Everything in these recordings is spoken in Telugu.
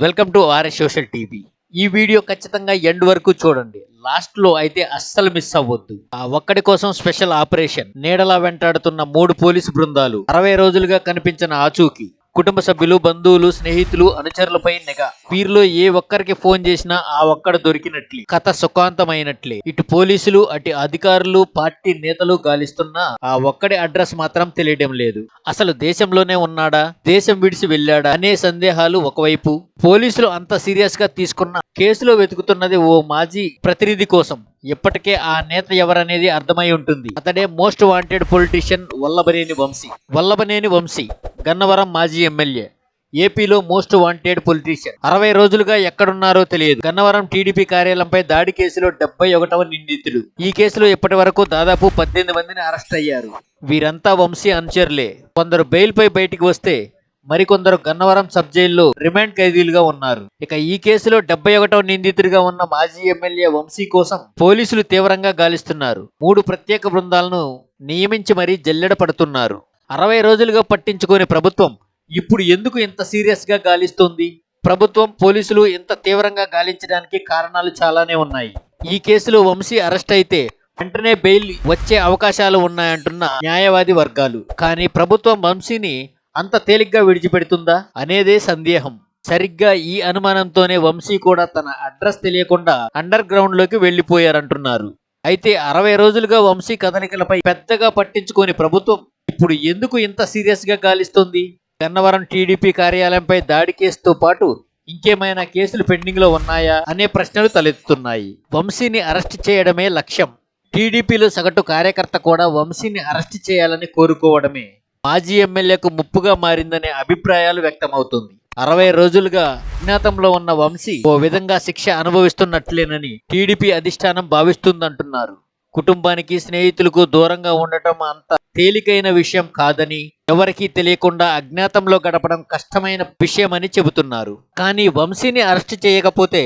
Welcome to RS social TV. ఈ వీడియో ఖచ్చితంగా ఎండ్ వరకు చూడండి. లాస్ట్లో అయితే అస్సలు మిస్ అవ్వద్దు. ఆ ఒక్కడి కోసం స్పెషల్ ఆపరేషన్ నీడలా వెంటాడుతున్న మూడు పోలీసు బృందాలు అరవై రోజులుగా కనిపించిన ఆచూకీ. కుటుంబ సభ్యులు బంధువులు స్నేహితులు అనుచరులపై నిఘా. వీరిలో ఏ ఒక్కరికి ఫోన్ చేసినా ఆ ఒక్కడ దొరికినట్లే. కథ సుఖాంతమైనట్లే. ఇటు పోలీసులు అటు అధికారులు పార్టీ నేతలు గాలిస్తున్నా ఆ ఒక్కడి అడ్రస్ మాత్రం తెలియడం లేదు. అసలు దేశంలోనే ఉన్నాడా? దేశం విడిచి వెళ్ళాడా? అనే సందేహాలు ఒకవైపు. పోలీసులు అంత సీరియస్గా తీసుకున్న కేసులో వెతుకుతున్నది ఓ మాజీ ప్రతినిధి కోసం. ఇప్పటికే ఆ నేత ఎవరనేది అర్థమై ఉంటుంది. అతడే most wanted politician Vallabhaneni Vamsi. Vallabhaneni Vamsi. Gannavaram మాజీ ఎమ్మెల్యే. ఏపీలో మోస్ట్ వాంటెడ్ పొలిటీషియన్. అరవై రోజులుగా ఎక్కడున్నారో తెలియదు. గన్నవరం టీడీపీ కార్యాలయంపై దాడి కేసులో డెబ్బై ఒకటవ నిందితుడు ఈ కేసులో ఇప్పటి వరకు దాదాపు పద్దెనిమిది మందిని అరెస్ట్ అయ్యారు. వీరంతా వంశీ అనుచరులే. కొందరు బెయిల్పై బయటికి వస్తే మరికొందరు గన్నవరం సబ్ జైల్లో రిమాండ్ ఖైదీలుగా ఉన్నారు. ఇక ఈ కేసులో డెబ్బై ఒకటవ నిందితుడిగా ఉన్న మాజీ ఎమ్మెల్యే వంశీ కోసం పోలీసులు తీవ్రంగా గాలిస్తున్నారు. మూడు ప్రత్యేక బృందాలను నియమించి మరీ జల్లెడ పడుతున్నారు. అరవై రోజులుగా పట్టించుకునే ప్రభుత్వం ఇప్పుడు ఎందుకు ఇంత సీరియస్గా గాలిస్తుంది? గాలిస్తోంది ప్రభుత్వం పోలీసులు ఇంత తీవ్రంగా గాలించడానికి కారణాలు చాలానే ఉన్నాయి. ఈ కేసులో వంశీ అరెస్ట్ అయితే వెంటనే బెయిల్ వచ్చే అవకాశాలు ఉన్నాయంటున్న న్యాయవాది వర్గాలు. కానీ ప్రభుత్వం వంశీని అంత తేలిగ్గా విడిచిపెడుతుందా? అనేదే సందేహం. సరిగ్గా ఈ అనుమానంతోనే వంశీ కూడా తన అడ్రస్ తెలియకుండా అండర్ గ్రౌండ్లోకి వెళ్ళిపోయారంటున్నారు అయితే అరవై రోజులుగా వంశీ కదలికలపై పెద్దగా పట్టించుకొని ప్రభుత్వం ఇప్పుడు ఎందుకు ఇంత సీరియస్గా గాలిస్తుంది? గన్నవరం టీడీపీ కార్యాలయంపై దాడి కేసుతో పాటు ఇంకేమైనా కేసులు పెండింగ్లో ఉన్నాయా అనే ప్రశ్నలు తలెత్తుతున్నాయి. వంశీని అరెస్ట్ చేయడమే లక్ష్యం. టీడీపీలో సగటు కార్యకర్త కూడా వంశీని అరెస్ట్ చేయాలని కోరుకోవడమే. మాజీ ఎమ్మెల్యేకు ముప్పుగా మారిందనే అభిప్రాయాలు వ్యక్తమవుతుంది. అరవై రోజులుగా అజ్ఞాతంలో ఉన్న వంశీ ఓ విధంగా శిక్ష అనుభవిస్తున్నట్లేనని టీడీపీ అధిష్టానం భావిస్తుందంటున్నారు. కుటుంబానికి స్నేహితులకు దూరంగా ఉండటం అంత తేలికైన విషయం కాదని ఎవరికీ తెలియకుండా అజ్ఞాతంలో గడపడం కష్టమైన విషయమని చెబుతున్నారు. కానీ వంశీని అరెస్ట్ చేయకపోతే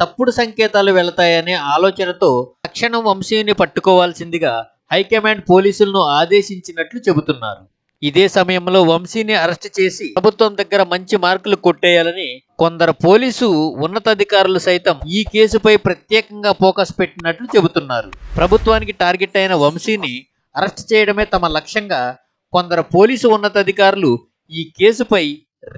తప్పుడు సంకేతాలు వెళతాయనే ఆలోచనతో తక్షణం వంశీని పట్టుకోవాల్సిందిగా హైకమాండ్ పోలీసులను ఆదేశించినట్లు చెబుతున్నారు. ఇదే సమయంలో వంశీని అరెస్ట్ చేసి ప్రభుత్వం దగ్గర మంచి మార్కులు కొట్టేయాలని కొందరు పోలీసు ఉన్నతాధికారులు సైతం ఈ కేసుపై ప్రత్యేకంగా ఫోకస్ పెట్టినట్లు చెబుతున్నారు. ప్రభుత్వానికి టార్గెట్ అయిన వంశీని అరెస్ట్ చేయడమే తమ లక్ష్యంగా కొందరు పోలీసు ఉన్నతాధికారులు ఈ కేసుపై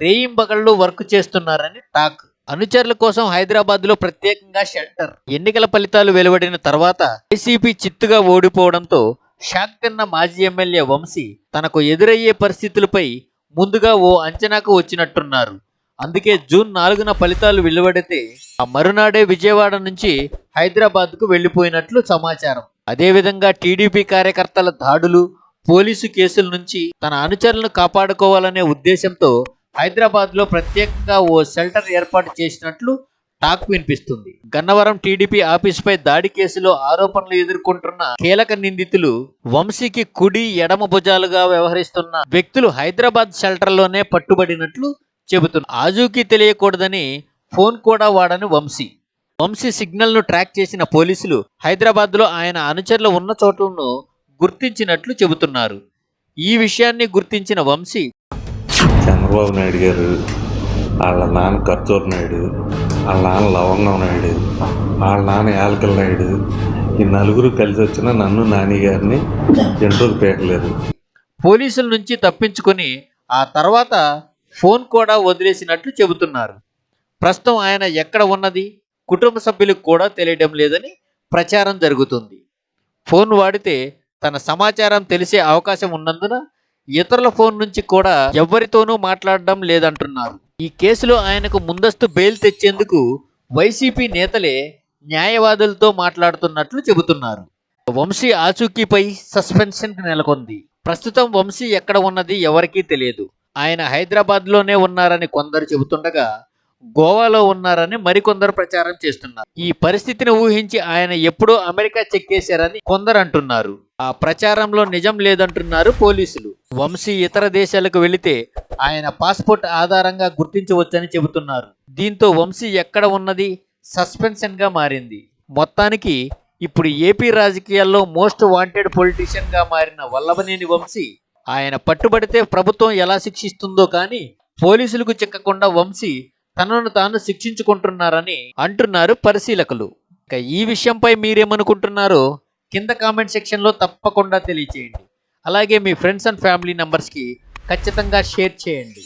రేయింబగళ్ళు వర్క్ చేస్తున్నారని టాక్. అనుచరుల కోసం హైదరాబాద్లో ప్రత్యేకంగా షెల్టర్. ఎన్నికల ఫలితాలు వెలువడిన తర్వాత వైసీపీ చిత్తుగా ఓడిపోవడంతో షాక్ మాజీ ఎమ్మెల్యే వంశీ తనకు ఎదురయ్యే పరిస్థితులపై ముందుగా ఓ అంచనాకు వచ్చినట్టున్నారు. అందుకే జూన్ నాలుగున ఫలితాలు వెలువడితే ఆ మరునాడే విజయవాడ నుంచి హైదరాబాద్కు వెళ్ళిపోయినట్లు సమాచారం. అదేవిధంగా టీడీపీ కార్యకర్తల దాడులు పోలీసు కేసుల నుంచి తన అనుచరులను కాపాడుకోవాలనే ఉద్దేశంతో హైదరాబాద్లో ప్రత్యేకంగా ఓ షెల్టర్ ఏర్పాటు చేసినట్లు టాక్ వినిపిస్తుంది. గన్నవరం టీడీపీ ఆఫీసుపై దాడి కేసులో ఆరోపణలు ఎదుర్కొంటున్న కీలక నిందితులు వంశీకి కుడి ఎడమ భుజాలుగా వ్యవహరిస్తున్న వ్యక్తులు హైదరాబాద్ షెల్టర్లోనే పట్టుబడినట్లు చెబుతున్నారు ఆజూకి తెలియకూడదని ఫోన్ కూడా వాడని వంశీ. వంశీ సిగ్నల్ను ట్రాక్ చేసిన పోలీసులు హైదరాబాద్లో ఆయన అనుచరులు ఉన్న చోట్లను గుర్తించినట్లు చెబుతున్నారు. ఈ విషయాన్ని గుర్తించిన వంశీ చంద్రబాబు నాయుడు గారు వాళ్ళ నాన్న కర్తూరు నాయుడు వాళ్ళ నాన్న లవంగం నాయుడు. వాళ్ళ నాన్న యాలకల్ నాయుడు. ఈ నలుగురు కలిసి వచ్చిన నన్ను నానిగారిని జంటూరు పేకలేదు పోలీసుల నుంచి తప్పించుకొని ఆ తర్వాత ఫోన్ కూడా వదిలేసినట్లు చెబుతున్నారు. ప్రస్తుతం ఆయన ఎక్కడ ఉన్నది? కుటుంబ సభ్యులకు కూడా తెలియడం లేదని ప్రచారం జరుగుతుంది. ఫోన్ వాడితే తన సమాచారం తెలిసే అవకాశం ఉన్నందున ఇతరుల ఫోన్ నుంచి కూడా ఎవరితోనూ మాట్లాడడం లేదంటున్నారు. ఈ కేసులో ఆయనకు ముందస్తు బెయిల్ తెచ్చేందుకు వైసీపీ నేతలే న్యాయవాదులతో మాట్లాడుతున్నట్లు చెబుతున్నారు. వంశీ ఆచూకీపై సస్పెన్షన్ నెలకొంది. ప్రస్తుతం వంశీ ఎక్కడ ఉన్నది ఎవరికీ తెలియదు. ఆయన హైదరాబాద్లోనే ఉన్నారని కొందరు చెబుతుండగా గోవాలో ఉన్నారని మరికొందరు ప్రచారం చేస్తున్నారు. ఈ పరిస్థితిని ఊహించి ఆయన ఎప్పుడో అమెరికా చెక్కేశారని కొందరు అంటున్నారు. ఆ ప్రచారంలో నిజం లేదంటున్నారు పోలీసులు. వంశీ ఇతర దేశాలకు వెళితే ఆయన పాస్పోర్ట్ ఆధారంగా గుర్తించవచ్చని చెబుతున్నారు. దీంతో వంశీ ఎక్కడ ఉన్నది? సస్పెన్షన్గా మారింది. మొత్తానికి ఇప్పుడు ఏపీ రాజకీయాల్లో మోస్ట్ వాంటెడ్ పొలిటీషియన్గా మారిన వల్లభనేని వంశీ ఆయన పట్టుబడితే ప్రభుత్వం ఎలా శిక్షిస్తుందో కానీ పోలీసులకు చిక్కకుండా వంశీ తనను తాను శిక్షించుకుంటున్నారని అంటున్నారు పరిశీలకులు. ఇక ఈ విషయంపై మీరేమనుకుంటున్నారో కింద కామెంట్ సెక్షన్లో తప్పకుండా తెలియచేయండి. అలాగే మీ ఫ్రెండ్స్ అండ్ ఫ్యామిలీ నంబర్స్కి ఖచ్చితంగా షేర్ చేయండి.